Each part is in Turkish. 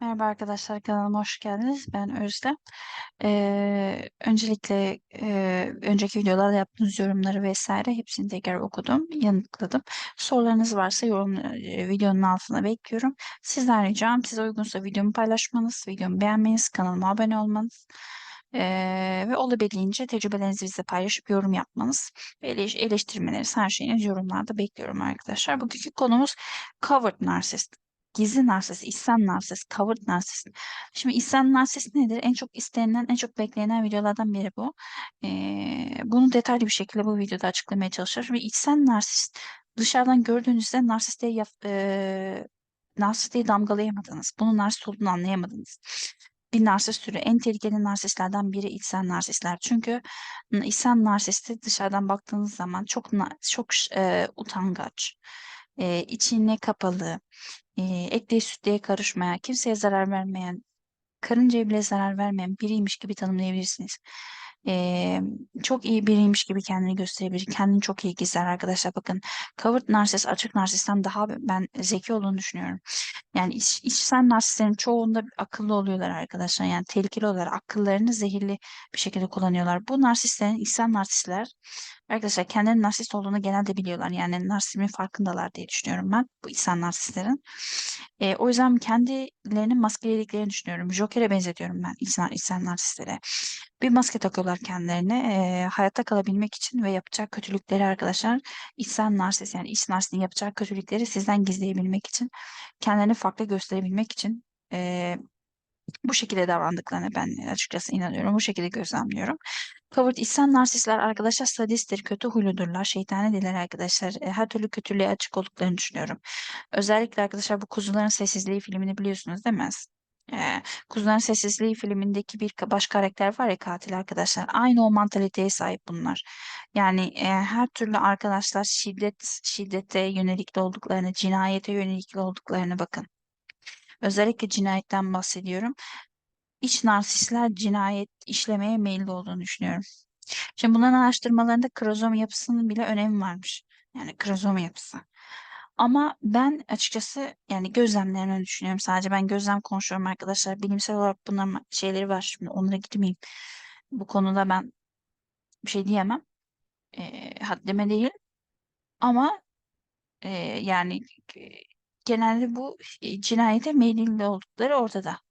Merhaba arkadaşlar kanalıma hoş geldiniz. Ben Özlem. Ee, öncelikle e, önceki videolarda yaptığınız yorumları vesaire hepsini tekrar okudum, yanıtladım. Sorularınız varsa yorum e, videonun altına bekliyorum. Sizden ricam size uygunsa videomu paylaşmanız, videomu beğenmeniz, kanalıma abone olmanız ee, ve olabildiğince tecrübelerinizi bizle paylaşıp yorum yapmanız ve eleş- eleştirmeleriniz her şeyiniz yorumlarda bekliyorum arkadaşlar. Bugünkü konumuz covered narcissist gizli narsist, içsel narsist, covered narsist. Şimdi içsel narsist nedir? En çok istenilen, en çok beklenen videolardan biri bu. Ee, bunu detaylı bir şekilde bu videoda açıklamaya çalışacağım. Şimdi içsel narsist dışarıdan gördüğünüzde narsistliği yap, e, narsistliği damgalayamadınız. Bunun narsist olduğunu anlayamadınız. Bir narsist türü en tehlikeli narsistlerden biri içsel narsistler. Çünkü içsel narsisti dışarıdan baktığınız zaman çok çok e, utangaç, e, içine kapalı, e, etliye sütlüye karışmayan, kimseye zarar vermeyen, karıncaya bile zarar vermeyen biriymiş gibi tanımlayabilirsiniz. E, çok iyi biriymiş gibi kendini gösterebilir. Kendini çok iyi gizler arkadaşlar. Bakın covered narsist açık narsistten daha ben zeki olduğunu düşünüyorum. Yani iç, içsel narsistlerin çoğunda akıllı oluyorlar arkadaşlar. Yani tehlikeli olarak akıllarını zehirli bir şekilde kullanıyorlar. Bu narsistlerin içsel narsistler arkadaşlar kendilerinin narsist olduğunu genelde biliyorlar. Yani narsizmin farkındalar diye düşünüyorum ben bu içsel narsistlerin. E, o yüzden kendilerini maskelediklerini düşünüyorum. Joker'e benzetiyorum ben içsel, içsel narsistlere. Bir maske takıyorlar kendilerine e, hayatta kalabilmek için ve yapacak kötülükleri arkadaşlar içsel narsist yani iç narsistin yapacağı kötülükleri sizden gizleyebilmek için kendilerini farklı gösterebilmek için e, bu şekilde davrandıklarına ben açıkçası inanıyorum. Bu şekilde gözlemliyorum. Covered içsel narsistler arkadaşlar sadisttir, kötü huyludurlar, şeytani değiller arkadaşlar. E, her türlü kötülüğe açık olduklarını düşünüyorum. Özellikle arkadaşlar bu Kuzuların Sessizliği filmini biliyorsunuz değil mi? E, Kuzuların Sessizliği filmindeki bir baş karakter var ya katil arkadaşlar. Aynı o mantaliteye sahip bunlar. Yani e, her türlü arkadaşlar şiddet şiddete yönelikli olduklarını, cinayete yönelikli olduklarını bakın. Özellikle cinayetten bahsediyorum. İç narsistler cinayet işlemeye meyilli olduğunu düşünüyorum. Şimdi bunların araştırmalarında krozom yapısının bile önemi varmış. Yani krozom yapısı. Ama ben açıkçası yani gözlemlerini düşünüyorum. Sadece ben gözlem konuşuyorum arkadaşlar. Bilimsel olarak bunların şeyleri var. Şimdi onlara gitmeyeyim. Bu konuda ben bir şey diyemem. E, haddime değil. Ama e, yani e, genelde bu e, cinayete meyilli oldukları ortada.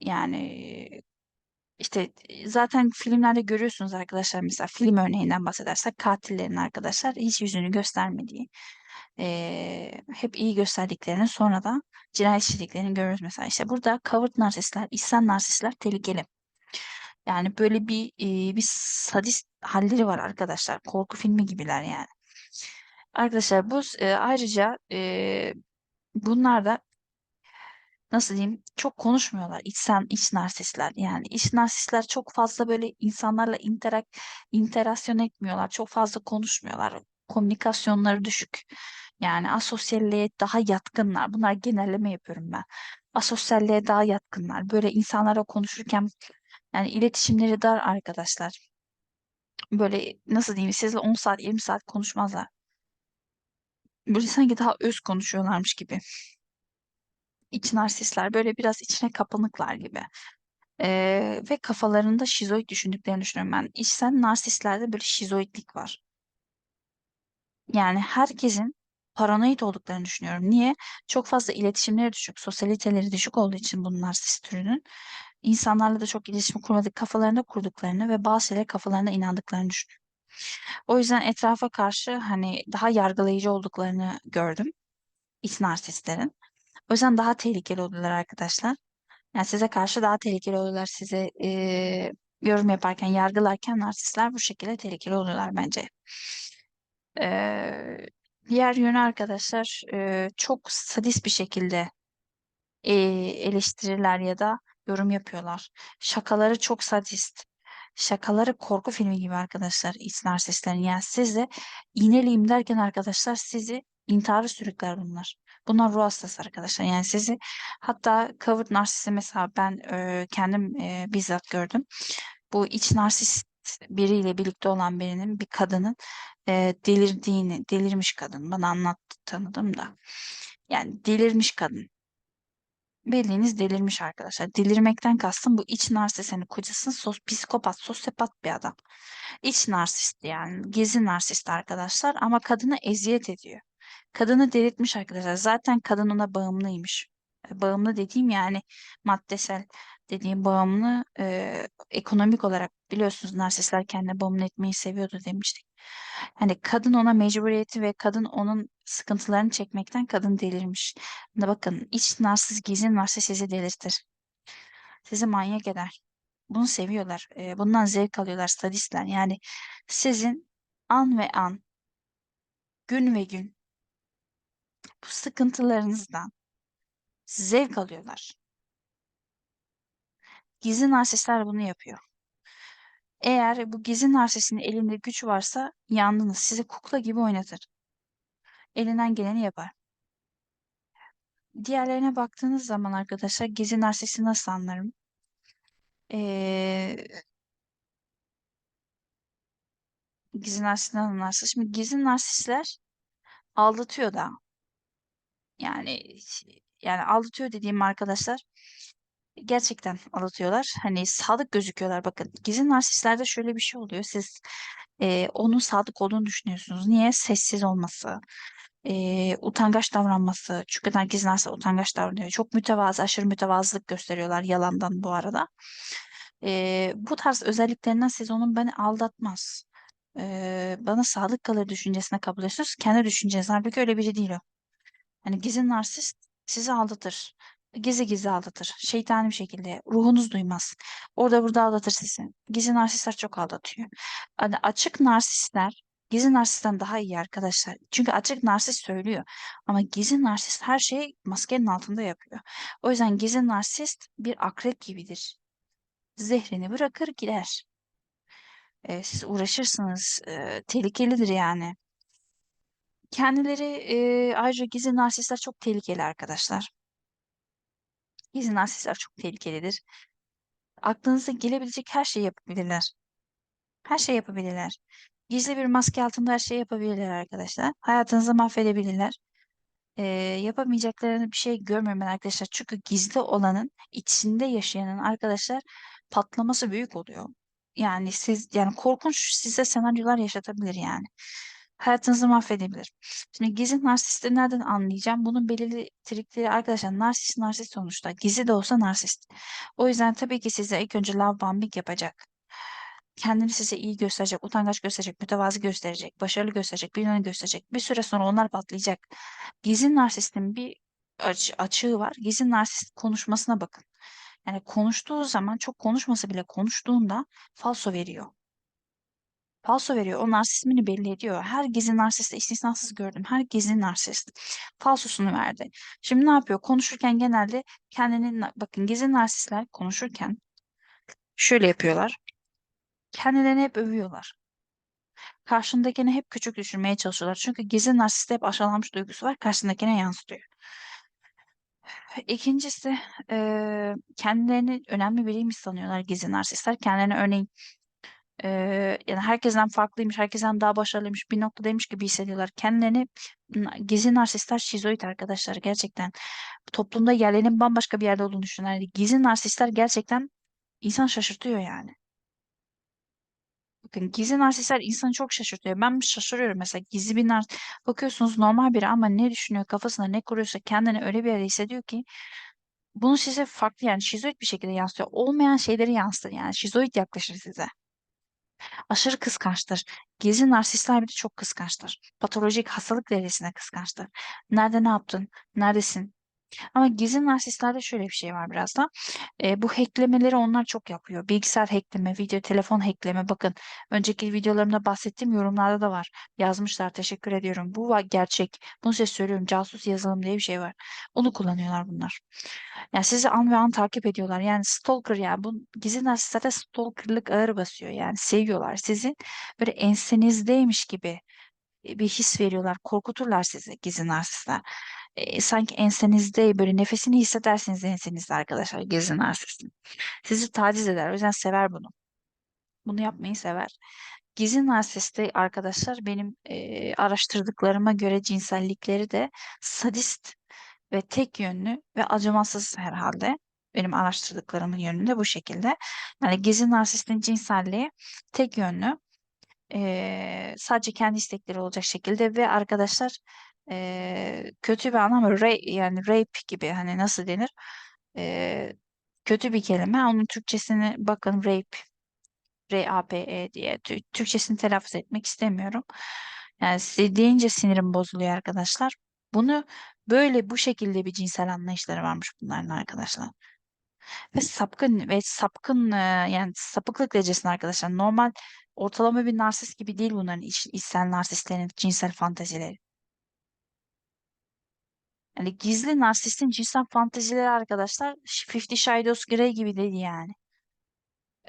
Yani işte zaten filmlerde görüyorsunuz arkadaşlar mesela film örneğinden bahsedersek katillerin arkadaşlar hiç yüzünü göstermediği eee, hep iyi gösterdiklerini sonra da cinayet işlediklerini görürüz mesela. İşte burada covered narsistler, içsel narsistler tehlikeli. Yani böyle bir e, bir sadist halleri var arkadaşlar. Korku filmi gibiler yani. Arkadaşlar bu e, ayrıca e, bunlar da nasıl diyeyim çok konuşmuyorlar içsen iç narsistler. Yani iç narsistler çok fazla böyle insanlarla interak interasyon etmiyorlar çok fazla konuşmuyorlar. Komünikasyonları düşük. Yani asosyalliğe daha yatkınlar. Bunlar genelleme yapıyorum ben. Asosyalliğe daha yatkınlar. Böyle insanlara konuşurken yani iletişimleri dar arkadaşlar. Böyle nasıl diyeyim sizle 10 saat 20 saat konuşmazlar. Böyle sanki daha öz konuşuyorlarmış gibi iç narsistler böyle biraz içine kapanıklar gibi. Ee, ve kafalarında şizoid düşündüklerini düşünüyorum ben. İçsel narsistlerde böyle şizoidlik var. Yani herkesin paranoid olduklarını düşünüyorum. Niye? Çok fazla iletişimleri düşük, sosyaliteleri düşük olduğu için bu narsist türünün insanlarla da çok iletişim kurmadık, kafalarında kurduklarını ve bazı şeylere kafalarına inandıklarını düşünüyorum. O yüzden etrafa karşı hani daha yargılayıcı olduklarını gördüm iç narsistlerin. O yüzden daha tehlikeli oluyorlar arkadaşlar. Yani size karşı daha tehlikeli oluyorlar. Size e, yorum yaparken, yargılarken narsistler bu şekilde tehlikeli oluyorlar bence. E, diğer yönü arkadaşlar e, çok sadist bir şekilde e, eleştirirler ya da yorum yapıyorlar. Şakaları çok sadist. Şakaları korku filmi gibi arkadaşlar iç narsistlerin. Yani size iğneliyim derken arkadaşlar sizi intihara sürükler bunlar. Bunlar ruh hastası arkadaşlar. Yani sizi hatta covered narsisi mesela ben e, kendim e, bizzat gördüm. Bu iç narsist biriyle birlikte olan birinin bir kadının e, delirdiğini, delirmiş kadın bana anlattı tanıdım da. Yani delirmiş kadın. Bildiğiniz delirmiş arkadaşlar. Delirmekten kastım bu iç narsist hani kocasının sos, psikopat, sosyopat bir adam. İç narsist yani gizli narsist arkadaşlar ama kadına eziyet ediyor. Kadını delirtmiş arkadaşlar. Zaten kadın ona bağımlıymış. E, Bağımlı dediğim yani maddesel dediğim bağımlı e, ekonomik olarak biliyorsunuz narsistler kendine bağımlı etmeyi seviyordu demiştik. Hani kadın ona mecburiyeti ve kadın onun sıkıntılarını çekmekten kadın delirmiş. Bakın iç narsist gizli narsist sizi delirtir. Sizi manyak eder. Bunu seviyorlar. E, bundan zevk alıyorlar sadistler. Yani sizin an ve an, gün ve gün bu sıkıntılarınızdan zevk alıyorlar. Gizli narsistler bunu yapıyor. Eğer bu gizli narsistin elinde güç varsa yandınız. Sizi kukla gibi oynatır. Elinden geleni yapar. Diğerlerine baktığınız zaman arkadaşlar gizli narsisti nasıl anlarım? Ee, gizli narsistten anlarsın. Şimdi gizli narsistler aldatıyor da. Yani yani aldatıyor dediğim arkadaşlar gerçekten aldatıyorlar. Hani sadık gözüküyorlar. Bakın gizli narsistlerde şöyle bir şey oluyor. Siz e, onun sadık olduğunu düşünüyorsunuz. Niye? Sessiz olması, e, utangaç davranması. Çünkü gizli narsist utangaç davranıyor. Çok mütevazı, aşırı mütevazılık gösteriyorlar yalandan bu arada. E, bu tarz özelliklerinden siz onun beni aldatmaz. e, bana sadık kalır düşüncesine kabul ediyorsunuz. Kendi düşünceniz. Halbuki öyle biri değil o. Hani gizli narsist sizi aldatır. Gizli gizli aldatır. Şeytani bir şekilde. Ruhunuz duymaz. Orada burada aldatır sizi. Gizli narsistler çok aldatıyor. Hani açık narsistler gizli narsistten daha iyi arkadaşlar. Çünkü açık narsist söylüyor. Ama gizli narsist her şeyi maskenin altında yapıyor. O yüzden gizli narsist bir akrep gibidir. Zehrini bırakır gider. Ee, siz uğraşırsınız. Ee, tehlikelidir yani. Kendileri e, ayrıca gizli narsistler çok tehlikeli arkadaşlar. Gizli narsistler çok tehlikelidir. Aklınıza gelebilecek her şeyi yapabilirler. Her şey yapabilirler. Gizli bir maske altında her şeyi yapabilirler arkadaşlar. Hayatınızı mahvedebilirler. Ee, yapamayacaklarını bir şey görmüyorum ben arkadaşlar. Çünkü gizli olanın içinde yaşayanın arkadaşlar patlaması büyük oluyor. Yani siz yani korkunç size senaryolar yaşatabilir yani. Hayatınızı mahvedebilir. Şimdi gizli narsistleri nereden anlayacağım? Bunun belirli trikleri arkadaşlar narsist narsist sonuçta. Gizli de olsa narsist. O yüzden tabii ki size ilk önce love bombing yapacak. Kendini size iyi gösterecek, utangaç gösterecek, mütevazı gösterecek, başarılı gösterecek, bilmem gösterecek. Bir süre sonra onlar patlayacak. Gizli narsistin bir aç- açığı var. Gizli narsist konuşmasına bakın. Yani konuştuğu zaman çok konuşmasa bile konuştuğunda falso veriyor. Falso veriyor. O narsizmini belli ediyor. Her gizli narsiste istisnasız gördüm. Her gizli narsist falsosunu verdi. Şimdi ne yapıyor? Konuşurken genelde kendini bakın gizli narsistler konuşurken şöyle yapıyorlar. Kendilerini hep övüyorlar. Karşındakini hep küçük düşürmeye çalışıyorlar. Çünkü gizli narsiste hep aşağılanmış duygusu var. Karşındakine yansıtıyor. İkincisi eee kendilerini önemli biriymiş sanıyorlar gizli narsistler. Kendilerini örneğin eee, yani herkesten farklıymış, herkesten daha başarılıymış bir noktadaymış gibi hissediyorlar. Kendilerini gizli narsistler şizoid arkadaşlar gerçekten toplumda yerlerinin bambaşka bir yerde olduğunu düşünüyorlar. Yani gizli narsistler gerçekten insan şaşırtıyor yani. Bakın gizli narsistler insanı çok şaşırtıyor. Ben şaşırıyorum mesela gizli bir narsist bakıyorsunuz normal biri ama ne düşünüyor kafasında ne kuruyorsa kendini öyle bir yerde hissediyor ki bunu size farklı yani şizoid bir şekilde yansıtıyor. Olmayan şeyleri yansıtır yani şizoid yaklaşır size. Aşırı kıskançtır. Gizli narsistler bir de çok kıskançtır. Patolojik hastalık derecesinde kıskançtır. Nerede ne yaptın? Neredesin? Ama gizli narsistlerde şöyle bir şey var biraz da. E, bu hacklemeleri onlar çok yapıyor. Bilgisayar hackleme, video, telefon hackleme. Bakın önceki videolarımda bahsettiğim yorumlarda da var. Yazmışlar. Teşekkür ediyorum. Bu gerçek. Bunu size söylüyorum. Casus yazılım diye bir şey var. Onu kullanıyorlar bunlar. Yani sizi an ve an takip ediyorlar. Yani stalker yani bu gizli narsistlerde stalkerlık ağır basıyor. Yani seviyorlar. Sizin böyle ensenizdeymiş gibi bir his veriyorlar. Korkuturlar sizi gizli narsistler. E, sanki ensenizde böyle nefesini hissedersiniz ensenizde arkadaşlar gizli narsistin. Sizi taciz eder. O yüzden sever bunu. Bunu yapmayı sever. Gizli narsiste arkadaşlar benim e, araştırdıklarıma göre cinsellikleri de sadist ve tek yönlü ve acımasız herhalde. Benim araştırdıklarımın yönünde bu şekilde. Yani gizli narsistin cinselliği tek yönlü. Eee, sadece kendi istekleri olacak şekilde ve arkadaşlar eee, kötü bir anlam ra- yani rape gibi hani nasıl denir? Eee, kötü bir kelime. Onun Türkçesini bakın rape R-A-P-E diye Tü- Türkçesini telaffuz etmek istemiyorum. Yani deyince sinirim bozuluyor arkadaşlar. Bunu böyle bu şekilde bir cinsel anlayışları varmış bunların arkadaşlar. Ve sapkın ve sapkın e, yani sapıklık derecesinde arkadaşlar. Normal ortalama bir narsist gibi değil bunların iç, içsel narsistlerin cinsel fantezileri. Yani gizli narsistin cinsel fantezileri arkadaşlar Fifty Shades Grey gibi değil yani.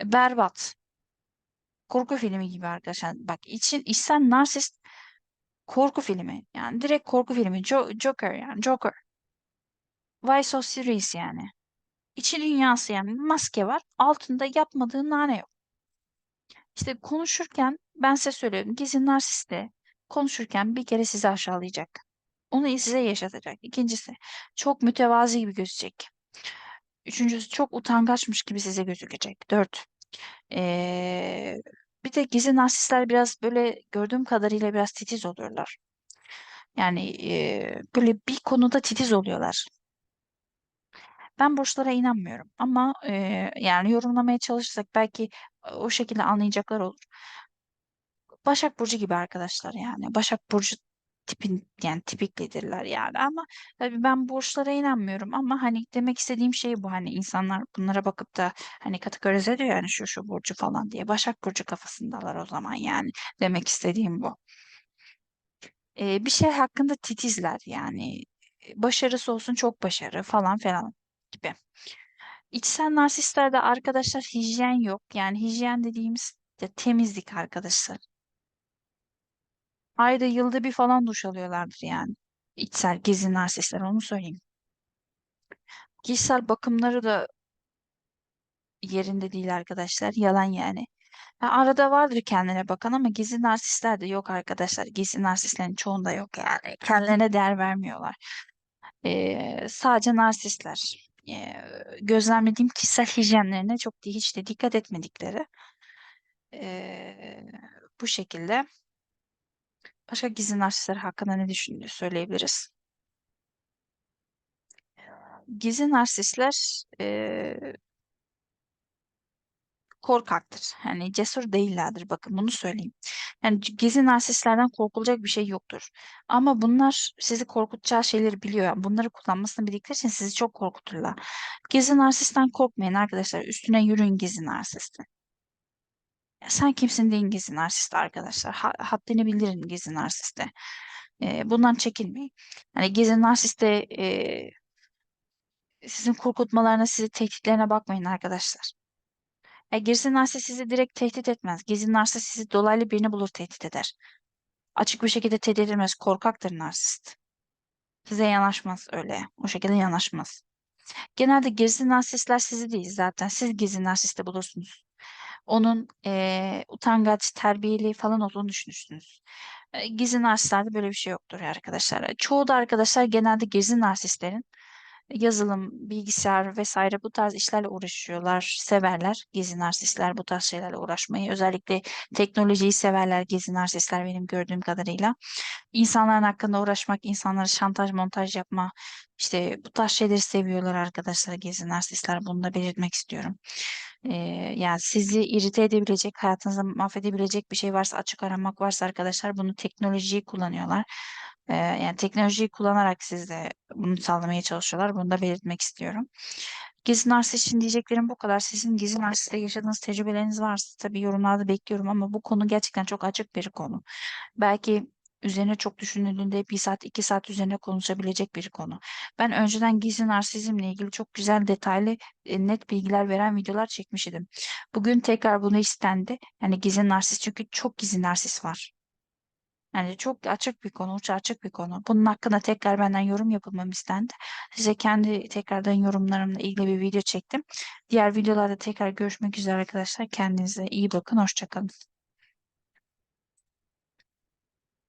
Berbat. Korku filmi gibi arkadaşlar. Bak için içsel narsist korku filmi. Yani direkt korku filmi. Jo- Joker yani Joker. Why so serious yani. İçi dünyası yani maske var. Altında yapmadığı nane yok. İşte konuşurken ben size söylüyorum. Gizli narsist de konuşurken bir kere sizi aşağılayacak. Onu size yaşatacak. İkincisi çok mütevazi gibi gözecek. Üçüncüsü çok utangaçmış gibi size gözükecek. Dört. Ee, bir de gizli narsistler biraz böyle gördüğüm kadarıyla biraz titiz oluyorlar. Yani e, böyle bir konuda titiz oluyorlar. Ben burçlara inanmıyorum ama e, yani yorumlamaya çalışırsak belki o şekilde anlayacaklar olur. Başak Burcu gibi arkadaşlar yani. Başak Burcu tipin yani tipiklidirler yani ama tabii ben burçlara inanmıyorum ama hani demek istediğim şey bu hani insanlar bunlara bakıp da hani kategorize ediyor yani şu şu burcu falan diye Başak Burcu kafasındalar o zaman yani demek istediğim bu. Ee, bir şey hakkında titizler yani başarısı olsun çok başarı falan falan gibi. İçsel narsistlerde arkadaşlar hijyen yok yani hijyen dediğimiz de temizlik arkadaşlar. Ayda yılda bir falan duş alıyorlardır yani. İçsel gizli narsistler onu söyleyeyim. Kişisel bakımları da yerinde değil arkadaşlar. Yalan yani. Ha, arada vardır kendine bakan ama gizli narsistler de yok arkadaşlar. Gizli narsistlerin çoğunda yok yani. Kendilerine değer vermiyorlar. Ee, sadece narsistler. Ee, gözlemlediğim kişisel hijyenlerine çok hiç de dikkat etmedikleri. Ee, bu şekilde. Başka gizli narsistler hakkında ne düşündüğünü söyleyebiliriz. Gizli narsistler eee, korkaktır. Yani cesur değillerdir. Bakın bunu söyleyeyim. Yani gizli narsistlerden korkulacak bir şey yoktur. Ama bunlar sizi korkutacağı şeyleri biliyor. Yani bunları kullanmasını bildikleri için sizi çok korkuturlar. Gizli narsistten korkmayın arkadaşlar. Üstüne yürüyün gizli narsistin. Ya sen kimsin deyin gizli narsist arkadaşlar. Ha, haddini bildirin gizli narsiste. Eee, bundan çekinmeyin. Yani gizli narsiste eee, sizin korkutmalarına, sizi tehditlerine bakmayın arkadaşlar. Ya gizli narsist sizi direkt tehdit etmez. Gizli narsist sizi dolaylı birini bulur tehdit eder. Açık bir şekilde tehdit edilmez. Korkaktır narsist. Size yanaşmaz öyle. O şekilde yanaşmaz. Genelde gizli narsistler sizi değil zaten. Siz gizli narsisti bulursunuz. Onun eee, utangaç, terbiyeli falan olduğunu düşünürsünüz. E, Gizli narsistlerde böyle bir şey yoktur arkadaşlar. Çoğu da arkadaşlar genelde gizli narsistlerin yazılım, bilgisayar vesaire bu tarz işlerle uğraşıyorlar, severler. Gizli narsistler bu tarz şeylerle uğraşmayı. Özellikle teknolojiyi severler gizli narsistler benim gördüğüm kadarıyla. İnsanların hakkında uğraşmak, insanlara şantaj, montaj yapma, işte bu tarz şeyleri seviyorlar arkadaşlar gizli narsistler. Bunu da belirtmek istiyorum. Ee, yani sizi irite edebilecek, hayatınızı mahvedebilecek bir şey varsa, açık aramak varsa arkadaşlar bunu teknolojiyi kullanıyorlar. Ee, yani teknolojiyi kullanarak size bunu sağlamaya çalışıyorlar. Bunu da belirtmek istiyorum. Gizli narsist için diyeceklerim bu kadar. Sizin gizli narsistle yaşadığınız tecrübeleriniz varsa tabii yorumlarda bekliyorum ama bu konu gerçekten çok açık bir konu. Belki üzerine çok düşünüldüğünde bir saat iki saat üzerine konuşabilecek bir konu. Ben önceden gizli narsizmle ilgili çok güzel detaylı e, net bilgiler veren videolar çekmiştim. Bugün tekrar bunu istendi. Yani gizli narsist çünkü çok gizli narsist var. Yani çok açık bir konu, uç açık bir konu. Bunun hakkında tekrar benden yorum yapılmamı istendi. Size kendi tekrardan yorumlarımla ilgili bir video çektim. Diğer videolarda tekrar görüşmek üzere arkadaşlar. Kendinize iyi bakın. Hoşça kalın.